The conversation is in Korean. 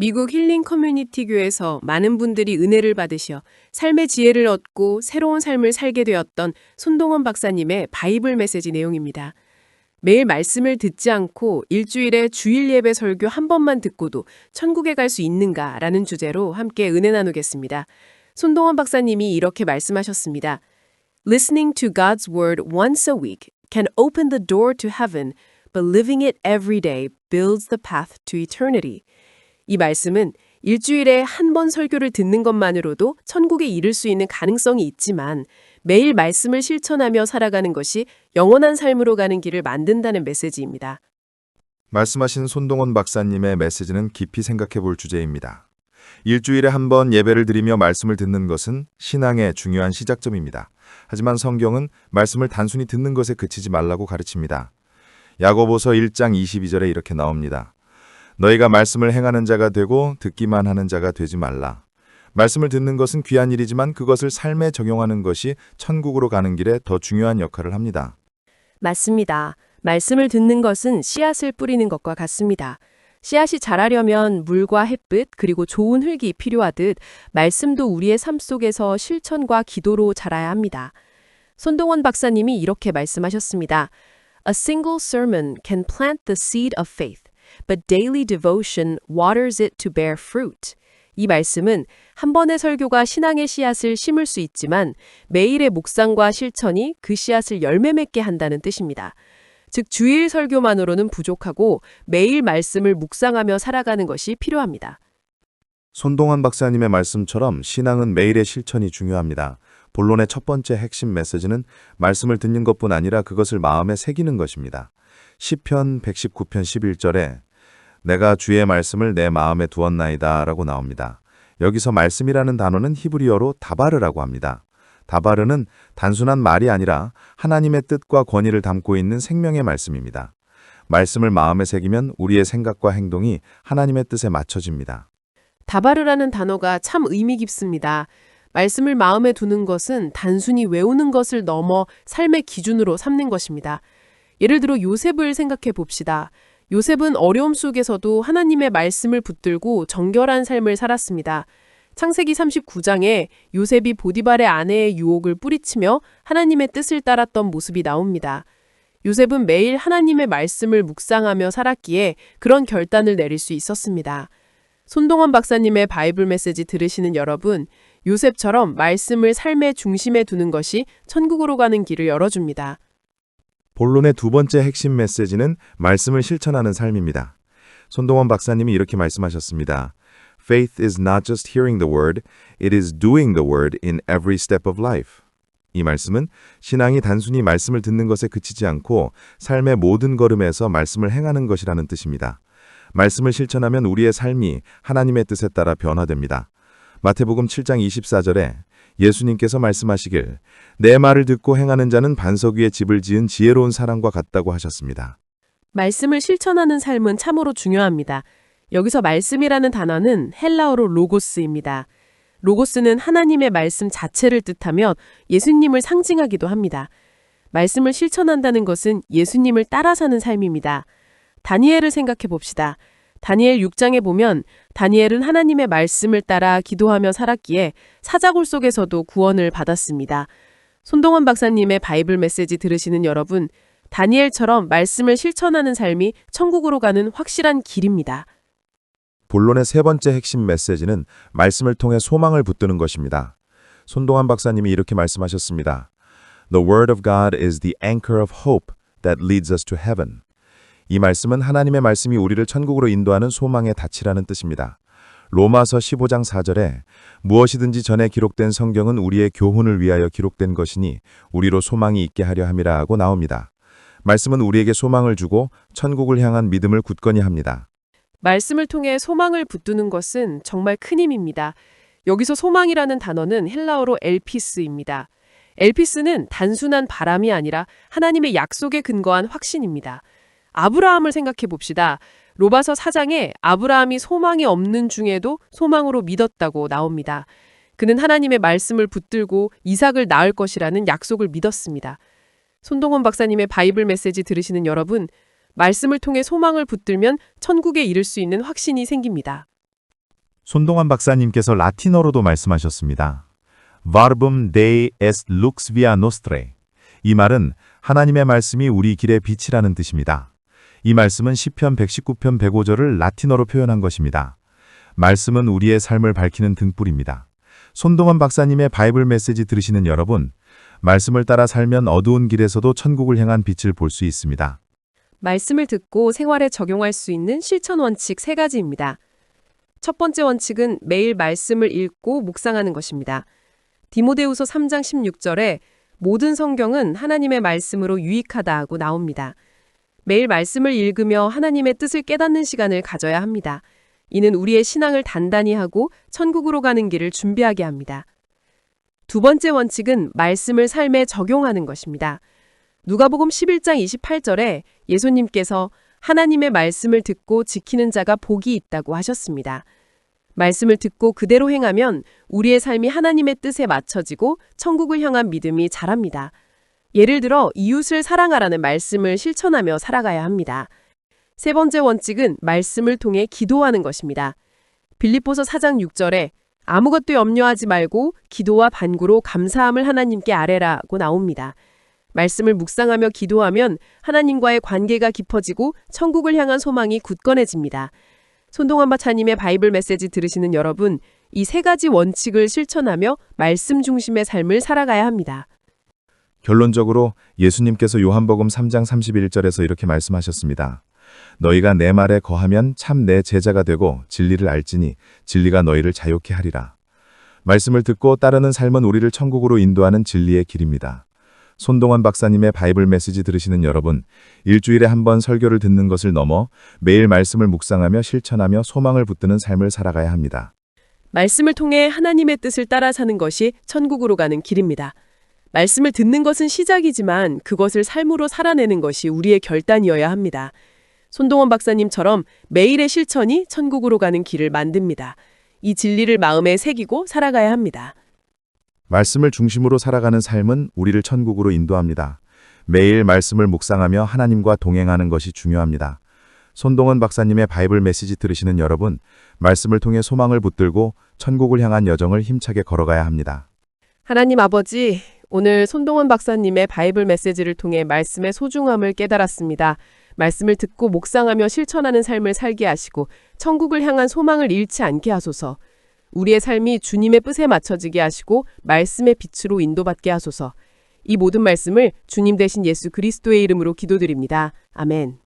미국 힐링 커뮤니티 교에서 많은 분들이 은혜를 받으셔 삶의 지혜를 얻고 새로운 삶을 살게 되었던 손동원 박사님의 바이블 메시지 내용입니다. 매일 말씀을 듣지 않고 일주일에 주일 예배 설교 한 번만 듣고도 천국에 갈 수 있는가라는 주제로 함께 은혜 나누겠습니다. 손동원 박사님이 이렇게 말씀하셨습니다. Listening to God's word once a week can open the door to heaven, but living it every day builds the path to eternity. 이 말씀은 일주일에 한 번 설교를 듣는 것만으로도 천국에 이를 수 있는 가능성이 있지만 매일 말씀을 실천하며 살아가는 것이 영원한 삶으로 가는 길을 만든다는 메시지입니다. 말씀하신 손동원 박사님의 메시지는 깊이 생각해 볼 주제입니다. 일주일에 한 번 예배를 드리며 말씀을 듣는 것은 신앙의 중요한 시작점입니다. 하지만 성경은 말씀을 단순히 듣는 것에 그치지 말라고 가르칩니다. 야고보서 1장 22절에 이렇게 나옵니다. 너희가 말씀을 행하는 자가 되고 듣기만 하는 자가 되지 말라. 말씀을 듣는 것은 귀한 일이지만 그것을 삶에 적용하는 것이 천국으로 가는 길에 더 중요한 역할을 합니다. 맞습니다. 말씀을 듣는 것은 씨앗을 뿌리는 것과 같습니다. 씨앗이 자라려면 물과 햇빛 그리고 좋은 흙이 필요하듯 말씀도 우리의 삶 속에서 실천과 기도로 자라야 합니다. 손동원 박사님이 이렇게 말씀하셨습니다. A single sermon can plant the seed of faith, but daily devotion waters it to bear fruit. 이 말씀은 한 번의 설교가 신앙의 씨앗을 심을 수 있지만 매일의 묵상과 실천이 그 씨앗을 열매 맺게 한다는 뜻입니다. 즉 주일 설교만으로는 부족하고 매일 말씀을 묵상하며 살아가는 것이 필요합니다. 손동환 박사님의 말씀처럼 신앙은 매일의 실천이 중요합니다. 본론의 첫 번째 핵심 메시지는 말씀을 듣는 것뿐 아니라 그것을 마음에 새기는 것입니다. 시편 119편 11절에 내가 주의 말씀을 내 마음에 두었나이다 라고 나옵니다. 여기서 말씀이라는 단어는 히브리어로 다바르라고 합니다. 다바르는 단순한 말이 아니라 하나님의 뜻과 권위를 담고 있는 생명의 말씀입니다. 말씀을 마음에 새기면 우리의 생각과 행동이 하나님의 뜻에 맞춰집니다. 다바르라는 단어가 참 의미 깊습니다. 말씀을 마음에 두는 것은 단순히 외우는 것을 넘어 삶의 기준으로 삼는 것입니다. 예를 들어 요셉을 생각해 봅시다. 요셉은 어려움 속에서도 하나님의 말씀을 붙들고 정결한 삶을 살았습니다. 창세기 39장에 요셉이 보디발의 아내의 유혹을 뿌리치며 하나님의 뜻을 따랐던 모습이 나옵니다. 요셉은 매일 하나님의 말씀을 묵상하며 살았기에 그런 결단을 내릴 수 있었습니다. 손동원 박사님의 바이블 메시지 들으시는 여러분, 요셉처럼 말씀을 삶의 중심에 두는 것이 천국으로 가는 길을 열어줍니다. 본론의 두 번째 핵심 메시지는 말씀을 실천하는 삶입니다. 손동원 박사님이 이렇게 말씀하셨습니다. Faith is not just hearing the word, it is doing the word in every step of life. 이 말씀은 신앙이 단순히 말씀을 듣는 것에 그치지 않고 삶의 모든 걸음에서 말씀을 행하는 것이라는 뜻입니다. 말씀을 실천하면 우리의 삶이 하나님의 뜻에 따라 변화됩니다. 마태복음 7장 24절에 예수님께서 말씀하시길 내 말을 듣고 행하는 자는 반석 위에 집을 지은 지혜로운 사람과 같다고 하셨습니다. 말씀을 실천하는 삶은 참으로 중요합니다. 여기서 말씀이라는 단어는 헬라어로 로고스입니다. 로고스는 하나님의 말씀 자체를 뜻하며 예수님을 상징하기도 합니다. 말씀을 실천한다는 것은 예수님을 따라 사는 삶입니다. 다니엘을 생각해 봅시다. 다니엘 6장에 보면 다니엘은 하나님의 말씀을 따라 기도하며 살았기에 사자굴 속에서도 구원을 받았습니다. 손동원 박사님의 바이블 메시지 들으시는 여러분, 다니엘처럼 말씀을 실천하는 삶이 천국으로 가는 확실한 길입니다. 본론의 세 번째 핵심 메시지는 말씀을 통해 소망을 붙드는 것입니다. 손동환 박사님이 이렇게 말씀하셨습니다. The word of God is the anchor of hope that leads us to heaven. 이 말씀은 하나님의 말씀이 우리를 천국으로 인도하는 소망의 닻이라는 뜻입니다. 로마서 15장 4절에 무엇이든지 전에 기록된 성경은 우리의 교훈을 위하여 기록된 것이니 우리로 소망이 있게 하려 함이라 하고 나옵니다. 말씀은 우리에게 소망을 주고 천국을 향한 믿음을 굳건히 합니다. 말씀을 통해 소망을 붙드는 것은 정말 큰 힘입니다. 여기서 소망이라는 단어는 헬라어로 엘피스입니다. 엘피스는 단순한 바람이 아니라 하나님의 약속에 근거한 확신입니다. 아브라함을 생각해 봅시다. 로바서 4장에 아브라함이 소망이 없는 중에도 소망으로 믿었다고 나옵니다. 그는 하나님의 말씀을 붙들고 이삭을 낳을 것이라는 약속을 믿었습니다. 손동원 박사님의 바이블 메시지 들으시는 여러분, 말씀을 통해 소망을 붙들면 천국에 이를 수 있는 확신이 생깁니다. 손동환 박사님께서 라틴어로도 말씀하셨습니다. Verbum Dei est lux via nostre. 이 말은 하나님의 말씀이 우리 길의 빛이라는 뜻입니다. 이 말씀은 시편 119편 105절을 라틴어로 표현한 것입니다. 말씀은 우리의 삶을 밝히는 등불입니다. 손동환 박사님의 바이블 메시지 들으시는 여러분, 말씀을 따라 살면 어두운 길에서도 천국을 향한 빛을 볼 수 있습니다. 말씀을 듣고 생활에 적용할 수 있는 실천 원칙 세 가지입니다. 첫 번째 원칙은 매일 말씀을 읽고 묵상하는 것입니다. 디모데후서 3장 16절에 모든 성경은 하나님의 말씀으로 유익하다고 나옵니다. 매일 말씀을 읽으며 하나님의 뜻을 깨닫는 시간을 가져야 합니다. 이는 우리의 신앙을 단단히 하고 천국으로 가는 길을 준비하게 합니다. 두 번째 원칙은 말씀을 삶에 적용하는 것입니다. 누가복음 11장 28절에 예수님께서 하나님의 말씀을 듣고 지키는 자가 복이 있다고 하셨습니다. 말씀을 듣고 그대로 행하면 우리의 삶이 하나님의 뜻에 맞춰지고 천국을 향한 믿음이 자랍니다. 예를 들어 이웃을 사랑하라는 말씀을 실천하며 살아가야 합니다. 세 번째 원칙은 말씀을 통해 기도하는 것입니다. 빌립보서 4장 6절에 아무것도 염려하지 말고 기도와 반구로 감사함을 하나님께 아뢰라고 나옵니다. 말씀을 묵상하며 기도하면 하나님과의 관계가 깊어지고 천국을 향한 소망이 굳건해집니다. 손동환 박사님의 바이블 메시지 들으시는 여러분, 이 세 가지 원칙을 실천하며 말씀 중심의 삶을 살아가야 합니다. 결론적으로 예수님께서 요한복음 3장 31절에서 이렇게 말씀하셨습니다. 너희가 내 말에 거하면 참 내 제자가 되고 진리를 알지니 진리가 너희를 자유케 하리라. 말씀을 듣고 따르는 삶은 우리를 천국으로 인도하는 진리의 길입니다. 손동환 박사님의 바이블 메시지 들으시는 여러분, 일주일에 한 번 설교를 듣는 것을 넘어 매일 말씀을 묵상하며 실천하며 소망을 붙드는 삶을 살아가야 합니다. 말씀을 통해 하나님의 뜻을 따라 사는 것이 천국으로 가는 길입니다. 말씀을 듣는 것은 시작이지만 그것을 삶으로 살아내는 것이 우리의 결단이어야 합니다. 손동원 박사님처럼 매일의 실천이 천국으로 가는 길을 만듭니다. 이 진리를 마음에 새기고 살아가야 합니다. 말씀을 중심으로 살아가는 삶은 우리를 천국으로 인도합니다. 매일 말씀을 묵상하며 하나님과 동행하는 것이 중요합니다. 손동은 박사님의 바이블 메시지 들으시는 여러분, 말씀을 통해 소망을 붙들고 천국을 향한 여정을 힘차게 걸어가야 합니다. 하나님 아버지, 오늘 손동원 박사님의 바이블 메시지를 통해 말씀의 소중함을 깨달았습니다. 말씀을 듣고 묵상하며 실천하는 삶을 살게 하시고 천국을 향한 소망을 잃지 않게 하소서. 우리의 삶이 주님의 뜻에 맞춰지게 하시고 말씀의 빛으로 인도받게 하소서. 이 모든 말씀을 주님 대신 예수 그리스도의 이름으로 기도드립니다. 아멘.